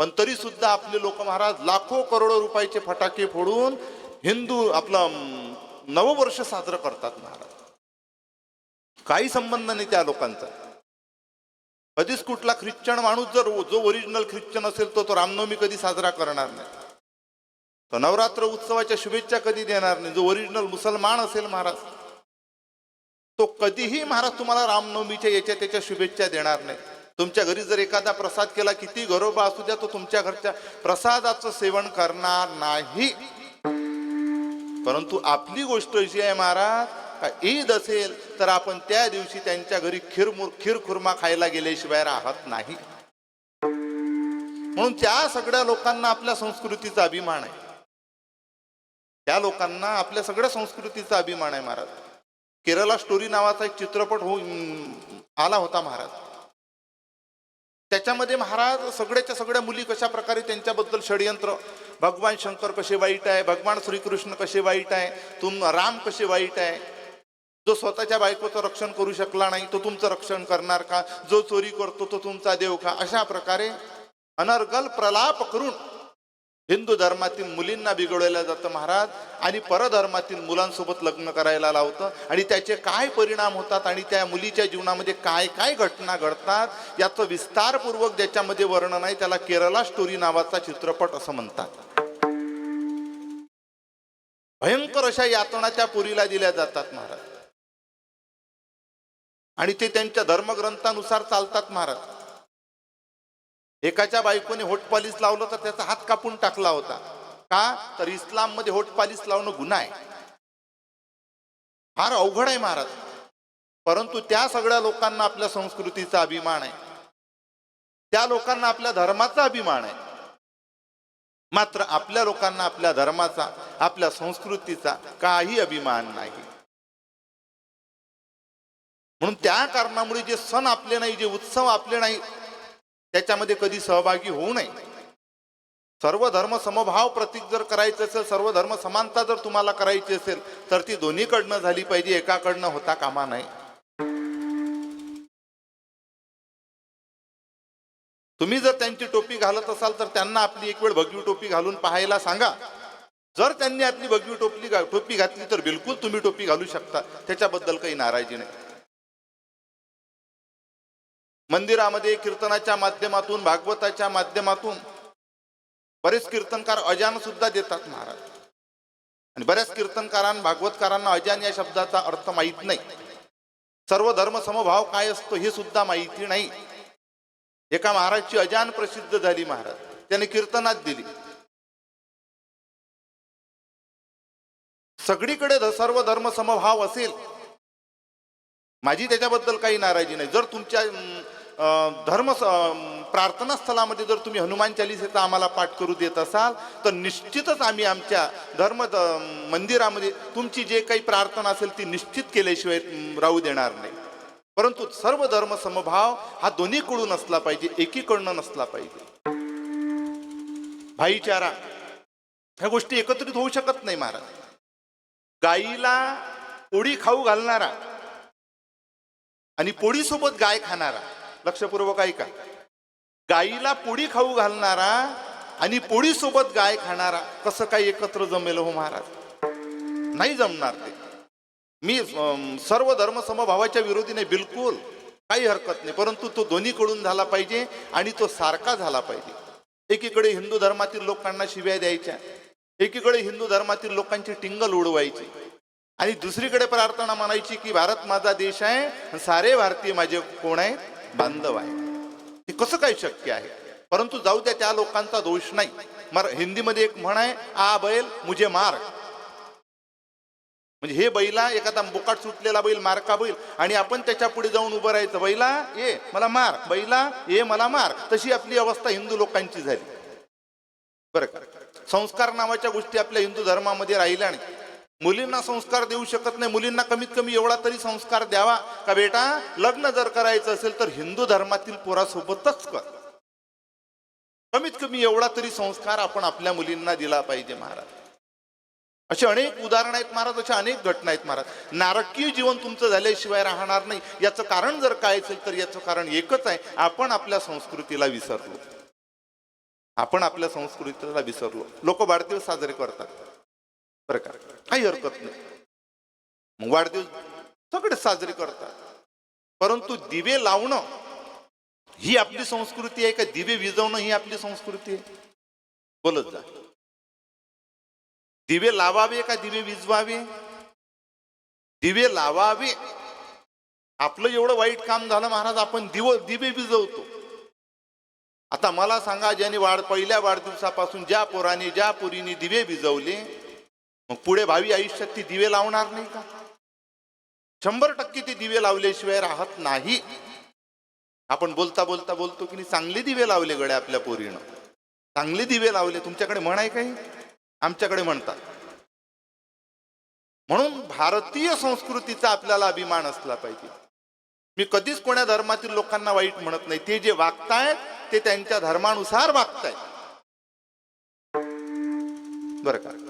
पण तरी सुद्धा आपले लोक महाराज लाखो करोडो रुपयाचे फटाके फोडून हिंदू आपलं नववर्ष साजरं करतात महाराज. काही संबंध नाही त्या लोकांचा. कधीच कुठला ख्रिश्चन माणूस जर जो ओरिजिनल ख्रिश्चन असेल तो तो रामनवमी कधी साजरा करणार नाही. तो नवरात्र उत्सवाच्या शुभेच्छा कधी देणार नाही. जो ओरिजिनल मुसलमान असेल महाराज तो कधीही महाराज तुम्हाला रामनवमीच्या याच्या त्याच्या शुभेच्छा देणार नाही. तुमच्या घरी जर एखादा प्रसाद केला किती घरोबा असू द्या तो तुमच्या घरच्या प्रसादाचं सेवन करणार नाही. परंतु आपली गोष्ट अशी आहे महाराज का ईद असेल तर आपण त्या दिवशी त्यांच्या घरी खीर खीर खुर्मा खायला गेल्याशिवाय राहत नाही. म्हणून त्या सगळ्या लोकांना आपल्या संस्कृतीचा अभिमान आहे. त्या लोकांना आपल्या सगळ्या संस्कृतीचा अभिमान आहे महाराज. केरला स्टोरी नावाचा एक चित्रपट हो आला होता महाराज. त्याच्यामध्ये महाराज सगळ्याच्या सगळ्या मुली कशा प्रकारे त्यांच्याबद्दल षडयंत्र भगवान शंकर कसे वाईट आहे भगवान श्रीकृष्ण कसे वाईट आहे तुम राम कसे वाईट आहे? जो स्वतःच्या बायकोचं रक्षण करू शकला नाही तो तुमचं रक्षण करणार का? जो चोरी करतो तो तुमचा देव का? अशा प्रकारे अनर्गल प्रलाप करून हिंदू धर्मातील मुलींना बिघडवलं जातं महाराज आणि परधर्मातील मुलांसोबत लग्न करायला लावतं. आणि त्याचे काय परिणाम होतात आणि त्या मुलीच्या जीवनामध्ये काय काय घटना घडतात याचं विस्तारपूर्वक ज्याच्यामध्ये वर्णन आहे त्याला केरला स्टोरी नावाचा चित्रपट असं म्हणतात. भयंकर अशा यातना त्या पुरीला दिल्या जातात महाराज. आणि ते त्यांच्या धर्मग्रंथानुसार चालतात महाराज. एकाच्या बायकोने होटपालीस लावलं तर त्याचा हात कापून टाकला होता. का? तर इस्लाममध्ये होटपालीस लावणं गुन्हा आहे. फार अवघड आहे महाराज. परंतु त्या सगळ्या लोकांना आपल्या संस्कृतीचा अभिमान आहे. त्या लोकांना आपल्या धर्माचा अभिमान आहे. मात्र आपल्या लोकांना आपल्या धर्माचा आपल्या संस्कृतीचा काही अभिमान नाही. म्हणून त्या कारणामुळे जे सण आपले नाही जे उत्सव आपले नाही त्याच्यामध्ये कधी सहभागी होऊ नये. सर्व धर्म समभाव प्रतीक जर करायचं असेल सर्व धर्म समानता जर तुम्हाला करायची असेल तर ती दोन्हीकडनं झाली पाहिजे एकाकडनं होता कामा नाही तुम्ही जर त्यांची टोपी घालत असाल तर त्यांना आपली एक वेळ भगवी टोपी घालून पाहायला सांगा. जर त्यांनी आपली भगवी टोपली टोपी घातली तर बिलकुल तुम्ही टोपी घालू शकता. त्याच्याबद्दल काही नाराजी नाही. मंदिरामध्ये कीर्तनाच्या माध्यमातून भागवताच्या माध्यमातून बरेच कीर्तनकार अजान सुद्धा देतात महाराज. आणि बऱ्याच कीर्तनकारां भागवतकारांना अजान या शब्दाचा अर्थ माहीत नाही. सर्व धर्म समभाव काय असतो हे सुद्धा माहिती नाही. एका महाराजची अजान प्रसिद्ध झाली महाराज. त्याने कीर्तनात दिली. सगळीकडे सर्व धर्म समभाव असेल. माझी त्याच्याबद्दल काही नाराजी नाही. जर तुमच्या धर्म प्रार्थनास्थळामध्ये प्रार्थना जर तुम्ही हनुमान चालिसेचा आम्हाला पाठ करू देत असाल तर निश्चितच आम्ही आमच्या धर्म मंदिरामध्ये तुमची जे काही प्रार्थना असेल ती निश्चित केल्याशिवाय राहू देणार नाही. परंतु सर्व धर्म समभाव हा दोन्हीकडून असला पाहिजे एकीकडनं नसला पाहिजे. भाईचारा ह्या गोष्टी एकत्रित होऊ शकत नाही महाराज. गाईला पोळी खाऊ घालणारा आणि पोळीसोबत गाय खाणारा लक्षपूर्वक ऐका. गाईला पोळी खाऊ घालणारा आणि पोळीसोबत गाय खाणारा कसं काय एकत्र जमेल हो महाराज? नाही जमणार ते. मी सर्व धर्म समभावाच्या विरोधी नाही बिलकुल काही हरकत नाही परंतु तो दोन्हीकडून झाला पाहिजे आणि तो सारखा झाला पाहिजे. एकीकडे हिंदू धर्मातील लोकांना शिव्या द्यायच्या एकीकडे हिंदू धर्मातील लोकांची टिंगल उडवायची. आणि दुसरीकडे प्रार्थना म्हणायची की भारत माझा देश आहे सारे भारतीय माझे कोण आहेत? बांधव आहे. हे कसं काय शक्य आहे? परंतु जाऊ द्या त्या लोकांचा दोष नाही. मर हिंदीमध्ये एक म्हण आहे आ बैल मुझे मार. म्हणजे हे बैला एखादा बोकाट सुटलेला बैल मारका बैल आणि आपण त्याच्या पुढे जाऊन उभं राहायचं. बैला ये मला मार. बैला ये मला मार. तशी आपली अवस्था हिंदू लोकांची झाली. बरं का? संस्कार नावाच्या गोष्टी आपल्या हिंदू धर्मामध्ये राहिल्या नाही मुलींना संस्कार देऊ शकत नाही. मुलींना कमीत कमी एवढा तरी संस्कार द्यावा. का बेटा लग्न जर करायचं असेल तर हिंदू धर्मातील पोरासोबतच कर. कमीत कमी एवढा तरी संस्कार आपण आपल्या मुलींना दिला पाहिजे महाराज. असे अनेक उदाहरणं आहेत महाराज अशा अनेक घटना आहेत महाराज. नारकीय जीवन तुमचं झाल्याशिवाय राहणार नाही. याचं कारण जर काय असेल तर याचं कारण एकच आहे. आपण आपल्या संस्कृतीला विसरलो. आपण आपल्या संस्कृतीला विसरलो. लोक वाढदिवस साजरे करतात. प्रकार. काही हरकत नाही. मग वाढदिवस सगळे साजरे करतात. परंतु दिवे लावणं ही आपली संस्कृती आहे का? दिवे विजवणं ही आपली संस्कृती आहे? बोलत जा. दिवे लावावे का दिवे विजवावे दिवे लावावे. आपलं एवढं वाईट काम झालं महाराज आपण दिव दिवे विजवतो आता मला सांगा ज्याने वाढ पहिल्या वाढदिवसापासून ज्या पोराने ज्या पोरीने दिवे विजवले मग पुढे भावी आयुष्यात ती दिवे लावणार नाही का? शंभर टक्के ते दिवे लावल्याशिवाय राहत नाही. आपण बोलता बोलता बोलतो की नाही, चांगले दिवे लावले गड्या आपल्या पोरीनं. चांगले दिवे लावले तुमच्याकडे म्हण आहे काही आमच्याकडे म्हणतात. म्हणून भारतीय संस्कृतीचा आपल्याला अभिमान असला पाहिजे. मी कधीच कोण्या धर्मातील लोकांना वाईट म्हणत नाही. ते जे वागतायत ते त्यांच्या धर्मानुसार वागतायत. बरं का?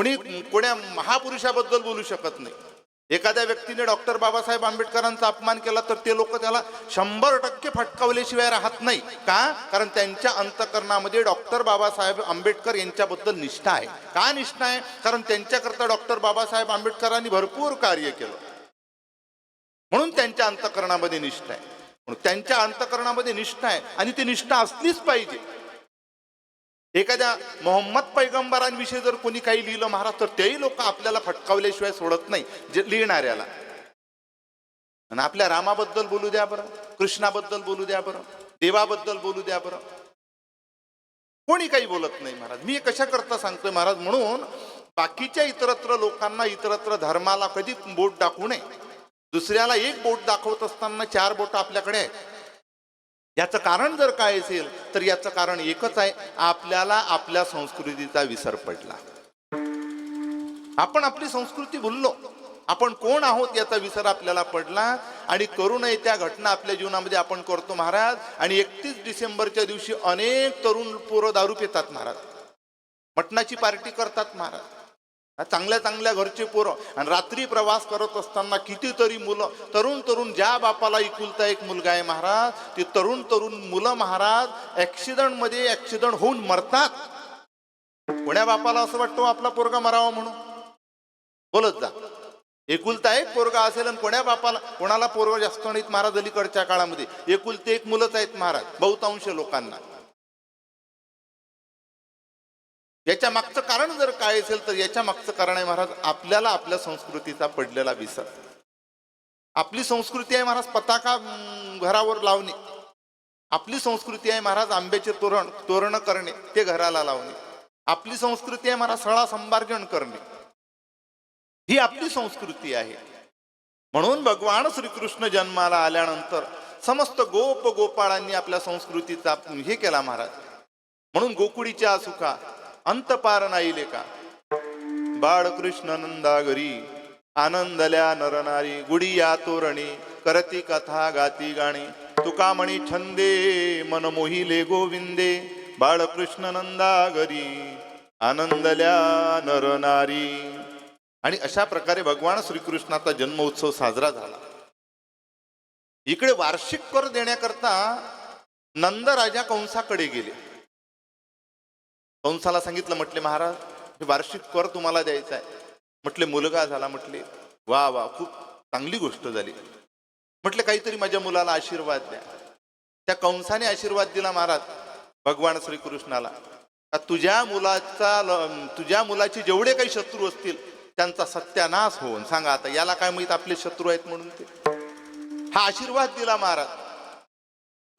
कोणी कोण्या महापुरुषाबद्दल बोलू शकत नाही. एखाद्या व्यक्तीने डॉक्टर बाबासाहेब आंबेडकरांचा अपमान केला तर ते लोक त्याला शंभर टक्के फटकावल्याशिवाय राहत नाही. का? कारण त्यांच्या अंतकरणामध्ये डॉक्टर बाबासाहेब आंबेडकर यांच्याबद्दल निष्ठा आहे. का निष्ठा आहे? कारण त्यांच्याकरता डॉक्टर बाबासाहेब आंबेडकरांनी भरपूर कार्य केलं. म्हणून त्यांच्या अंतकरणामध्ये निष्ठा आहे. त्यांच्या अंतकरणामध्ये निष्ठा आहे आणि ती निष्ठा असलीच पाहिजे. एखाद्या मोहम्मद पैगंबरांविषयी जर कोणी काही लिहिलं महाराज तर तेही लोक आपल्याला फटकावल्याशिवाय सोडत नाही जे लिहिणाऱ्याला. आणि आपल्या रामाबद्दल बोलू द्या बरं कृष्णाबद्दल बोलू द्या बरं देवाबद्दल बोलू द्या बरं. कोणी काही बोलत नाही महाराज. मी कशा करता सांगतोय महाराज म्हणून बाकीच्या इतरत्र लोकांना इतरत्र धर्माला कधी बोट दाखवू नये. दुसऱ्याला एक बोट दाखवत असताना चार बोट आपल्याकडे आहेत. याचं कारण जर काय असेल तर याचं कारण एकच आहे आपल्याला आपल्या संस्कृतीचा विसर पडला. आपण आपली संस्कृती भुललो. आपण कोण आहोत याचा विसर आपल्याला पडला आणि करू नये त्या घटना आपल्या जीवनामध्ये आपण करतो महाराज. आणि एकतीस डिसेंबरच्या दिवशी अनेक तरुण पोरं दारू पितात महाराज. मटणाची पार्टी करतात महाराज. चांगल्या चांगल्या घरचे पोरं. आणि रात्री प्रवास करत असताना कितीतरी मुलं तरुण तरुण ज्या बापाला इकुलता एक मुलगा आहे महाराज ते तरुण तरुण मुलं महाराज ॲक्सिडंटमध्ये ॲक्सिडंट होऊन मरतात. कोण्या बापाला असं वाटतं आपला पोरगा मरावा म्हणून? बोलत जा. एकुलता एक पोरगा असेल आणि कोण्या बापाला कोणाला पोरगा जास्त नाहीत महाराज अलीकडच्या काळामध्ये. एकुलते एक मुलंच आहेत महाराज बहुतांश लोकांना. याच्या मागचं कारण जर काय असेल तर याच्या मागचं कारण आहे महाराज आपल्याला आपल्या संस्कृतीचा पडलेला विसर. आपली संस्कृती आहे महाराज पताका घरावर लावणे. आपली संस्कृती आहे महाराज आंब्याचे तोरण तोरण करणे ते घराला लावणे. आपली संस्कृती आहे महाराज सळा संभार्जन करणे. ही आपली संस्कृती आहे. म्हणून भगवान श्रीकृष्ण जन्माला आल्यानंतर समस्त गोप गोपाळांनी आपल्या संस्कृतीचा हे केला महाराज. म्हणून गोकुळीच्या सुखा अंतपार नाही लेका बाळकृष्ण नंदागरी आनंदल्या नरनारी गुडिया तोरणी करती कथा गाती गाणी तुका म्हणी छंदे मन मोहिले गोविंदे बाळकृष्ण नंदागरी आनंदल्या नरनारी. आणि अशा प्रकारे भगवान श्रीकृष्णाचा जन्मोत्सव साजरा झाला. इकडे वार्षिक कर देण्याकरता नंदराजा कंसाकडे गेले. कंसाला सांगितलं म्हटले महाराज हे वार्षिक कर तुम्हाला द्यायचा आहे. म्हटले मुलगा झाला म्हटले वा वा खूप चांगली गोष्ट झाली. म्हटले काहीतरी माझ्या मुलाला आशीर्वाद द्या. त्या कंसाने आशीर्वाद दिला महाराज भगवान श्रीकृष्णाला का तुझ्या मुलाचा ल- तुझ्या मुलाचे जेवढे काही शत्रू असतील त्यांचा सत्यानाश होऊन सांगा आता याला काय माहीत आपले शत्रू आहेत म्हणून ते. हा आशीर्वाद दिला महाराज.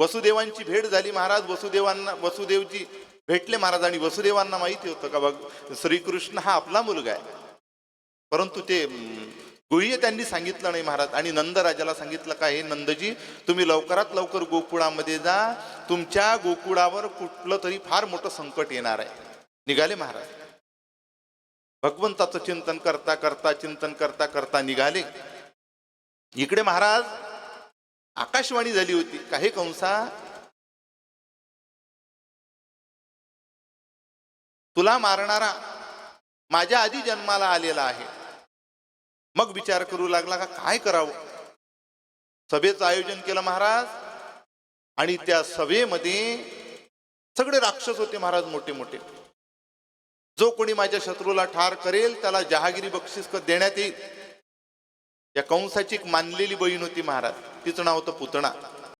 वसुदेवांची भेट झाली महाराज. वसुदेवांना वसुदेवजी भेटले महाराज आणि वसुदेवांना माहिती होतं का बघ श्रीकृष्ण हा आपला मुलगा आहे. परंतु ते गुह्य त्यांनी सांगितलं नाही महाराज. आणि नंदराजाला सांगितलं का हे नंदजी तुम्ही लवकरात लवकर गोकुळामध्ये जा. तुमच्या गोकुळावर कुठलं तरी फार मोठं संकट येणार आहे. निघाले महाराज. भगवंताचं चिंतन करता करता चिंतन करता करता निघाले. इकडे महाराज आकाशवाणी झाली होती. काही कंसा तुला मारणारा माझ्या आधी जन्माला आलेला आहे. मग विचार करू लागला का काय करावं? सभेचं आयोजन केलं महाराज आणि त्या सभेमध्ये सगळे राक्षस होते महाराज मोठे मोठे जो कोणी माझ्या शत्रूला ठार करेल त्याला जहागिरी बक्षीस देण्यात येईल. या कंसाची एक मानलेली बहीण होती महाराज. तिचं नाव होतं पुतणा.